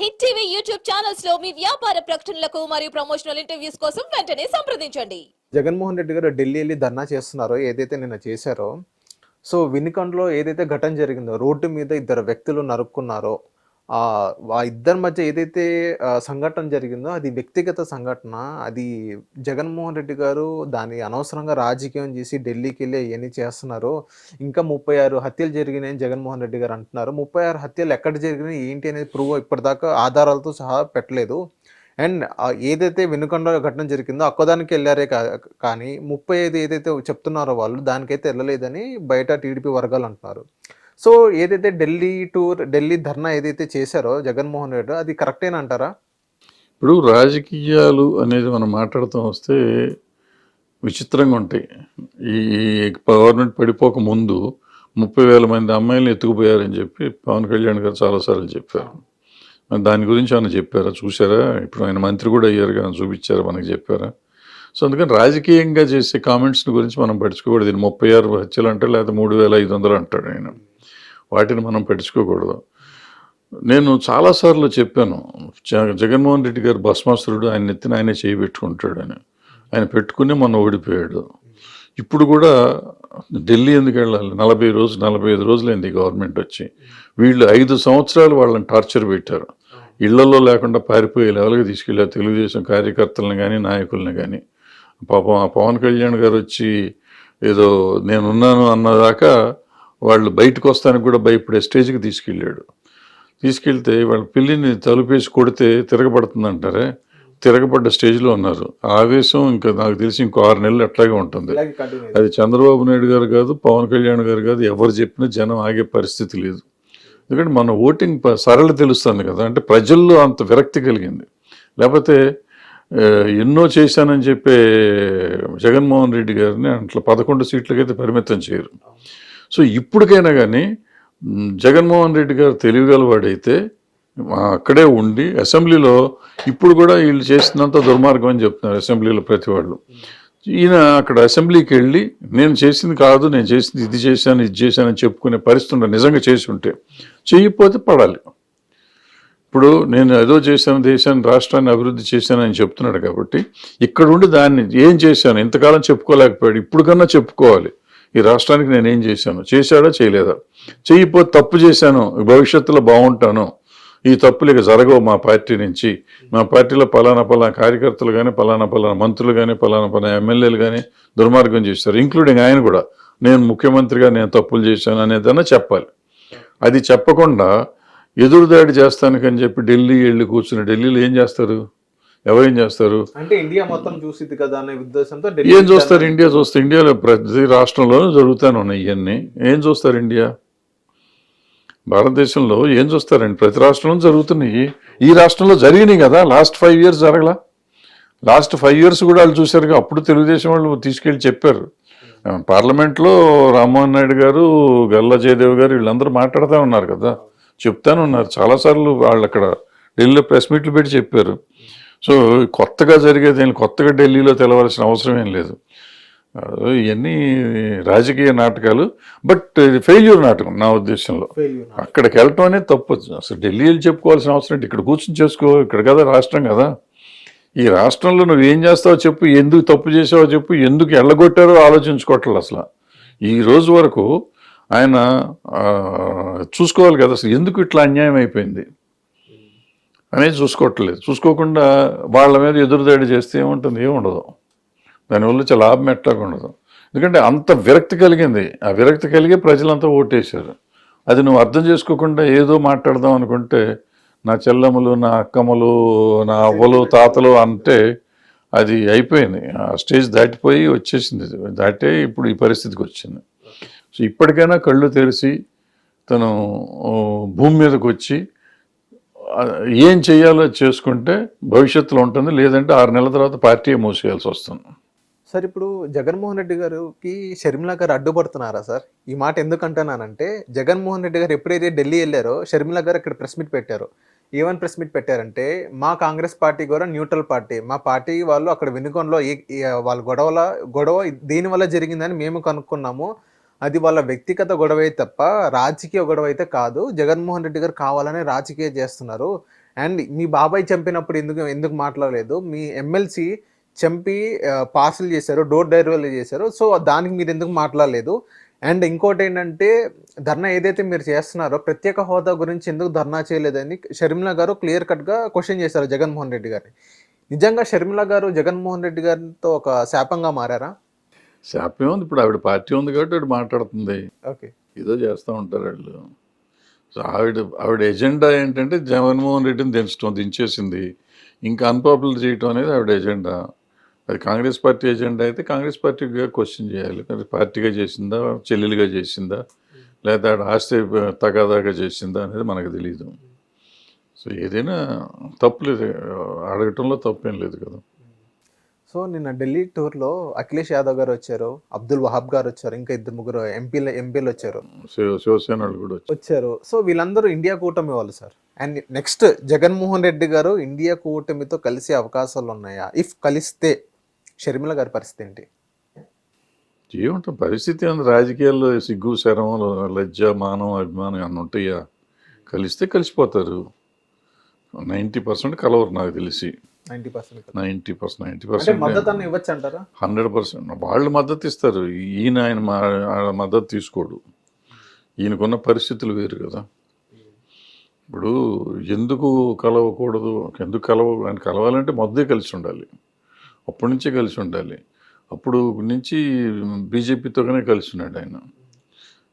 Hit TV YouTube ఛానల్స్లో మీ వ్యాపార ప్రకటనలకు మరియు ప్రమోషనల్ ఇంటర్వ్యూస్ కోసం వెంటనే సంప్రదించండి. జగన్మోహన్ రెడ్డి గారు ఢిల్లీ వెళ్ళి ధర్నా చేస్తున్నారో ఏదైతే నిన్న చేశారో సో వినికండ్లో ఏదైతే ఘటన జరిగిందో రోడ్డు మీద ఇద్దరు వ్యక్తులు నరుక్కున్నారో ఆ ఇద్దరి మధ్య ఏదైతే సంఘటన జరిగిందో అది వ్యక్తిగత సంఘటన. అది జగన్మోహన్ రెడ్డి గారు దాన్ని అనవసరంగా రాజకీయం చేసి ఢిల్లీకి వెళ్ళి అవన్నీ చేస్తున్నారు ఇంకా ముప్పై ఆరు హత్యలు జరిగినాయని జగన్మోహన్ రెడ్డి గారు అంటున్నారు. ముప్పై ఆరు హత్యలు ఎక్కడ జరిగినాయి ఏంటి అనేది ప్రూవ్ ఇప్పటిదాకా ఆధారాలతో సహా పెట్టలేదు. అండ్ ఏదైతే వెనుకొండ ఘటన జరిగిందో అక్కదానికి వెళ్ళారే కా- కానీ ముప్పై ఐదు ఏదైతే చెప్తున్నారో వాళ్ళు దానికైతే వెళ్ళలేదని బయట టీడీపీ వర్గాలు అంటున్నారు. సో ఏదైతే ఢిల్లీ టూర్ ఢిల్లీ ధర్నా ఏదైతే చేశారో జగన్మోహన్ రెడ్డి అది కరెక్టేనా అంటారా? ఇప్పుడు రాజకీయాలు అనేది మనం మాట్లాడుతూ వస్తే విచిత్రంగా ఉంటాయి. ఈ గవర్నమెంట్ పడిపోక ముందు ముప్పై వేల మంది అమ్మాయిలను ఎత్తుకుపోయారని చెప్పి పవన్ కళ్యాణ్ గారు చాలాసార్లు చెప్పారు. దాని గురించి ఆయన చెప్పారా? చూసారా ఇప్పుడు ఆయన మంత్రి కూడా అయ్యారు కానీ చూపించారా? మనకి చెప్పారా? సో అందుకని రాజకీయంగా చేసే కామెంట్స్ గురించి మనం పడుచుకోకూడదు ముప్పై ఆరు హత్యలు అంటే లేకపోతే మూడు వేల ఐదు వందలు అంటాడు ఆయన. వాటిని మనం పట్టించుకోకూడదు నేను చాలాసార్లు చెప్పాను జ- జగన్మోహన్ రెడ్డి గారు భస్మాసురుడు ఆయన నెత్తిన ఆయనే చేయి పెట్టుకుంటాడని. ఆయన పెట్టుకుని మొన్న ఓడిపోయాడు. ఇప్పుడు కూడా ఢిల్లీ ఎందుకు వెళ్ళాలి? నలభై రోజులు నలభై ఐదు రోజులైంది గవర్నమెంట్ వచ్చి. వీళ్ళు ఐదు సంవత్సరాలు వాళ్ళని టార్చర్ పెట్టారు. ఇళ్ళలో లేకుండా పారిపోయే లెవెల్కి తీసుకెళ్ళారు తెలుగుదేశం కార్యకర్తలను కానీ నాయకులను కానీ పాపం ఆ పవన్ కళ్యాణ్ గారు వచ్చి ఏదో నేనున్నాను అన్నదాకా వాళ్ళు బయటకు వస్తానికి కూడా భయపడే స్టేజ్కి తీసుకెళ్ళాడు. తీసుకెళ్తే వాళ్ళ పిల్లిని తలుపేసి కొడితే తిరగబడుతుందంటారే? తిరగబడ్డ స్టేజ్లో ఉన్నారు. ఆవేశం ఇంకా నాకు తెలిసి ఇంకో ఆరు నెలలు అట్లాగే ఉంటుంది. అది చంద్రబాబు నాయుడు గారు కాదు పవన్ కళ్యాణ్ గారు కాదు ఎవరు చెప్పినా జనం ఆగే పరిస్థితి లేదు. ఎందుకంటే మన ఓటింగ్ ప- సరళ తెలుస్తుంది కదా అంటే ప్రజల్లో అంత విరక్తి కలిగింది. లేకపోతే ఎన్నో చేశానని చెప్పే జగన్మోహన్ రెడ్డి గారిని అట్లా పదకొండు సీట్లకైతే పరిమితం చేయరు. సో ఇప్పటికైనా కానీ జగన్మోహన్ రెడ్డి గారు తెలివిగలవాడైతే ఆ, అక్కడే ఉండి అసెంబ్లీలో ఇప్పుడు కూడా వీళ్ళు చేసినంత దుర్మార్గం అని చెప్తున్నారు అసెంబ్లీలో ప్రతి వాళ్ళు. ఈయన అక్కడ అసెంబ్లీకి వెళ్ళి నేను చేసింది కాదు నేను చేసింది ఇది చేశాను ఇది చేశాను అని చెప్పుకునే పరిస్థితి నిజంగా చేసి ఉంటే చేయకపోతే పడాలి. ఇప్పుడు నేను ఏదో చేశాను దేశాన్ని రాష్ట్రాన్ని అభివృద్ధి చేశాను అని చెప్తున్నాడు కాబట్టి ఇక్కడ ఉండి దాన్ని ఏం చేశాను ఇంతకాలం చెప్పుకోలేకపోయాడు ఇప్పుడు కన్నా చెప్పుకోవాలి. ఈ రాష్ట్రానికి నేనేం చేశాను? చేశాడా? చేయలేదా? చేయకపోతే తప్పు చేశాను. భవిష్యత్తులో బాగుంటాను. ఈ తప్పులు ఇక జరగవు మా పార్టీ నుంచి. మా పార్టీలో పలానా పలానా కార్యకర్తలు కానీ పలానా పలానా మంత్రులు కానీ పలానా పలానా ఎమ్మెల్యేలు కానీ దుర్మార్గం చేశారు ఇంక్లూడింగ్ ఆయన కూడా. నేను ముఖ్యమంత్రిగా నేను తప్పులు చేశాను అనేదన్నా చెప్పాలి. అది చెప్పకుండా ఎదురుదాడి చేస్తానికని చెప్పి ఢిల్లీ వెళ్ళి కూర్చుని ఢిల్లీలో ఏం చేస్తారు? ఎవరేం చేస్తారు? అంటే ఇండియా మొత్తం చూసిద్ది కదా అనే ఉద్దేశంతో ఏం చూస్తారు ఇండియా చూస్తే? ఇండియాలో ప్రతి రాష్ట్రంలోనూ జరుగుతూనే ఉన్నాయి ఇవన్నీ ఏం చూస్తారు ఇండియా? భారతదేశంలో ఏం చూస్తారండి? ప్రతి రాష్ట్రంలో జరుగుతున్నాయి. ఈ రాష్ట్రంలో జరిగినాయి కదా లాస్ట్ ఫైవ్ ఇయర్స్ జరగలా? లాస్ట్ ఫైవ్ ఇయర్స్ కూడా వాళ్ళు చూశారుగా అప్పుడు తెలుగుదేశం వాళ్ళు తీసుకెళ్ళి చెప్పారు. పార్లమెంట్లో రామ్మోహన్ నాయుడు గారు గల్లా జయదేవ్ గారు వీళ్ళందరూ మాట్లాడుతూ ఉన్నారు కదా. చెప్తానే ఉన్నారు. చాలాసార్లు వాళ్ళు అక్కడ ఢిల్లీలో ప్రెస్ మీట్లు పెట్టి చెప్పారు. సో కొత్తగా జరిగేది ఏం కొత్తగా ఢిల్లీలో తెలవాల్సిన అవసరం ఏం లేదు. ఇవన్నీ రాజకీయ నాటకాలు బట్ ఇది ఫెయిల్యూర్ నాటకం నా ఉద్దేశంలో. అక్కడికి వెళ్ళటం అనేది తప్పు. అసలు ఢిల్లీ వెళ్ళి చెప్పుకోవాల్సిన అవసరం ఏంటి? ఇక్కడ కూర్చొని చేసుకో ఇక్కడ కదా రాష్ట్రం కదా. ఈ రాష్ట్రంలో నువ్వు ఏం చేస్తావో చెప్పు ఎందుకు తప్పు చేసావో చెప్పు ఎందుకు ఎల్లగొట్టారో ఆలోచించుకోవట్లేదు అసలు. ఈ రోజు వరకు ఆయన చూసుకోవాలి కదా అసలు ఎందుకు ఇట్లా అన్యాయం అయిపోయింది? అనేది చూసుకోవట్లేదు. చూసుకోకుండా వాళ్ళ మీద ఎదురుదాడి చేస్తే ఏముంటుంది? ఏముండదు. దానివల్ల చాలా లాభం ఎట్లాగా ఉండదు. ఎందుకంటే అంత విరక్తి కలిగింది. ఆ విరక్తి కలిగి ప్రజలంతా ఓటేశారు. అది నువ్వు అర్థం చేసుకోకుండా ఏదో మాట్లాడదాం అనుకుంటే నా చెల్లెములు నా అక్కమ్మలు నా అవ్వలు తాతలు అంటే అది అయిపోయింది. ఆ స్టేజ్ దాటిపోయి వచ్చేసింది. దాటే ఇప్పుడు ఈ పరిస్థితికి వచ్చింది. సో ఇప్పటికైనా కళ్ళు తెరిచి తను భూమి మీదకి వచ్చి ఏం చేయాలో చేసుకుంటే భవిష్యత్తులో ఉంటుంది. లేదంటే ఆరు నెలల తర్వాత పార్టీ మూసేయాల్సి వస్తుంది. సార్ ఇప్పుడు జగన్మోహన్ రెడ్డి గారికి షర్మిల గారు అడ్డుపడుతున్నారా సార్? ఈ మాట ఎందుకంటున్నానంటే జగన్మోహన్ రెడ్డి గారు ఎప్పుడైతే ఢిల్లీ వెళ్ళారో షర్మిల గారు ఇక్కడ ప్రెస్ మీట్ పెట్టారు. ఏమని ప్రెస్ మీట్ పెట్టారంటే మా కాంగ్రెస్ పార్టీ కూడా న్యూట్రల్ పార్టీ. మా పార్టీ వాళ్ళు అక్కడ వెనుకొండలో ఏ వాళ్ళ గొడవల గొడవ దీని వల్ల జరిగిందని మేము కనుక్కున్నాము. అది వాళ్ళ వ్యక్తిగత గొడవ అయితే తప్ప రాజకీయ గొడవ అయితే కాదు. జగన్మోహన్ రెడ్డి గారు కావాలనే రాజకీయ చేస్తున్నారు. అండ్ మీ బాబాయ్ చంపినప్పుడు ఎందుకు ఎందుకు మాట్లాడలేదు? మీ ఎమ్మెల్సీ చంపి పార్సల్ చేశారు డోర్ డెలివరీ చేశారు. సో దానికి మీరు ఎందుకు మాట్లాడలేదు? అండ్ ఇంకోటి ఏంటంటే ధర్నా ఏదైతే మీరు చేస్తున్నారో ప్రత్యేక హోదా గురించి ఎందుకు ధర్నా చేయలేదని షర్మిల గారు క్లియర్ కట్గా క్వశ్చన్ చేశారు జగన్మోహన్ రెడ్డి గారిని. నిజంగా షర్మిల గారు జగన్మోహన్ రెడ్డి గారితో ఒక శాపంగా మారారా? శాపం ఉంది. ఇప్పుడు ఆవిడ పార్టీ ఉంది కాబట్టి ఆవిడ మాట్లాడుతుంది. ఓకే. ఏదో చేస్తూ ఉంటారు వాళ్ళు. సో ఆవిడ ఆవిడ ఎజెండా ఏంటంటే జగన్మోహన్ రెడ్డిని దించడం దించేసింది. ఇంకా అన్పాపులర్ చేయటం అనేది ఆవిడ ఎజెండా. అది కాంగ్రెస్ పార్టీ ఎజెండా అయితే కాంగ్రెస్ పార్టీగా క్వశ్చన్ చేయాలి. పార్టీగా చేసిందా చెల్లెలుగా చేసిందా లేదా ఆవిడ ఆస్తి తగాదాగా చేసిందా అనేది మనకు తెలియదు సో ఏదైనా తప్పులేదు అడగటంలో తప్పేం లేదు కదా. సో నిన్న ఢిల్లీ టూర్లో అఖిలేష్ యాదవ్ గారు వచ్చారు అబ్దుల్ వహాబ్ గారు వచ్చారు ఇంకా ఇద్దరు ముగ్గురు ఎంపీలు ఎంపీలు వచ్చారు. శివ శివసేన కూడా వచ్చారు. సో వీళ్ళందరూ ఇండియా కూటమి వాళ్ళు sir. And next Jaganmohan Reddy garu India కూటమితో కలిసే అవకాశాలు ఉన్నాయా? ఇఫ్ కలిస్తే షర్మిల గారి పరిస్థితి ఏంటి? ఏముంటుంది? పరిస్థితి ఉంది రాజకీయాల్లో సిగ్గు శరం లజ్జ మానం అభిమానం అన్నీ ఉంటాయా? కలిస్తే కలిసిపోతారు. నైంటీ పర్సెంట్ కలవరు నాకు తెలిసి. నైంటీ పర్సెంట్ పర్సెంట్ మద్దతు అన్న ఇవ్వచ్చు అంటారా హండ్రెడ్ పర్సెంట్. వాళ్ళు మద్దతు ఇస్తారు. ఈయన ఆయన మద్దతు తీసుకోడు. ఈయనకున్న పరిస్థితులు వేరు కదా. ఇప్పుడు ఎందుకు కలవకూడదు? ఎందుకు కలవ ఆయన కలవాలంటే మొద్దే కలిసి ఉండాలి. అప్పటి నుంచే కలిసి ఉండాలి. అప్పుడు నుంచి బీజేపీతోనే కలిసి ఉన్నాడు ఆయన.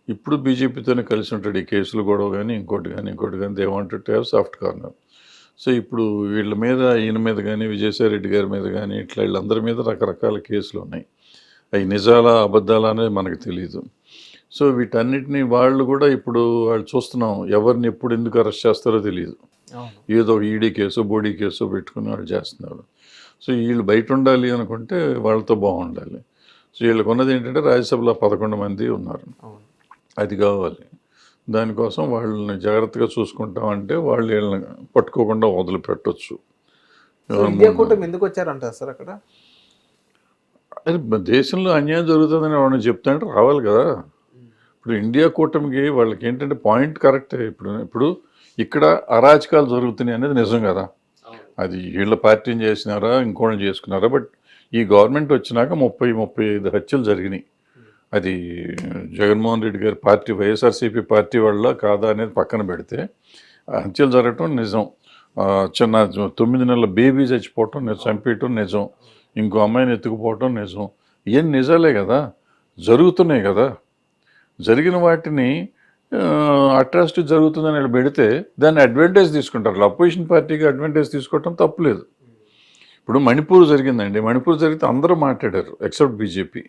ఇప్పుడు బీజేపీతోనే కలిసి ఉంటాడు. ఈ కేసులు గొడవ కానీ ఇంకోటి కానీ ఇంకోటి కానీ they wanted to have soft corner so ఇప్పుడు వీళ్ళ మీద ఈయన మీద కానీ విజయసాయి రెడ్డి గారి మీద కానీ ఇట్లా వీళ్ళందరి మీద రకరకాల కేసులు ఉన్నాయి. అవి నిజాలా అబద్ధాలా అనేది మనకు తెలియదు సో వీటన్నిటిని వాళ్ళు కూడా ఇప్పుడు వాళ్ళు చూస్తున్నాం. ఎవరిని ఎప్పుడు ఎందుకు అరెస్ట్ చేస్తారో తెలియదు ఏదో ఒక ఈడీ కేసు బోడీ కేసు పెట్టుకుని వాళ్ళు చేస్తున్నారు. సో వీళ్ళు బయట ఉండాలి అనుకుంటే వాళ్ళతో బాగుండాలి. సో వీళ్ళకి ఉన్నది ఏంటంటే రాజ్యసభలో పదకొండు మంది ఉన్నారు. అది కావాలి. దానికోసం వాళ్ళని జాగ్రత్తగా చూసుకుంటామంటే వాళ్ళు వీళ్ళని పట్టుకోకుండా వదిలిపెట్టొచ్చు. ఎందుకు వచ్చారంటారు సార్ అక్కడ? అది దేశంలో అన్యాయం జరుగుతుందని వాళ్ళని చెప్తాంటే రావాలి కదా. ఇప్పుడు ఇండియా కూటమికి వాళ్ళకి ఏంటంటే పాయింట్ కరెక్టే. ఇప్పుడు ఇప్పుడు ఇక్కడ అరాచకాలు జరుగుతున్నాయి అనేది నిజం కదా. అది వీళ్ళ పార్టీని చేసినారా ఇంకోటి చేసుకున్నారా బట్ ఈ గవర్నమెంట్ వచ్చినాక ముప్పై ముప్పై ఐదు హత్యలు జరిగినాయి. అది జగన్మోహన్ రెడ్డి గారి పార్టీ వైఎస్ఆర్సీపీ పార్టీ వల్ల కాదా అనేది పక్కన పెడితే హత్యలు జరగటం నిజం. చిన్న తొమ్మిది నెలల బేబీ చచ్చిపోవటం నిజం చంపేయటం నిజం ఇంకో అమ్మాయిని ఎత్తుకుపోవటం నిజం. ఇవన్నీ నిజాలే కదా జరుగుతున్నాయి కదా. జరిగిన వాటిని అట్రాసిటీ జరుగుతుందని వీళ్ళు పెడితే దాన్ని అడ్వాంటేజ్ తీసుకుంటారు. అపోజిషన్ పార్టీకి అడ్వాంటేజ్ తీసుకోవటం తప్పులేదు. ఇప్పుడు మణిపూర్ జరిగిందండి. మణిపూర్ జరిగితే అందరూ మాట్లాడారు ఎక్సెప్ట్ బీజేపీ.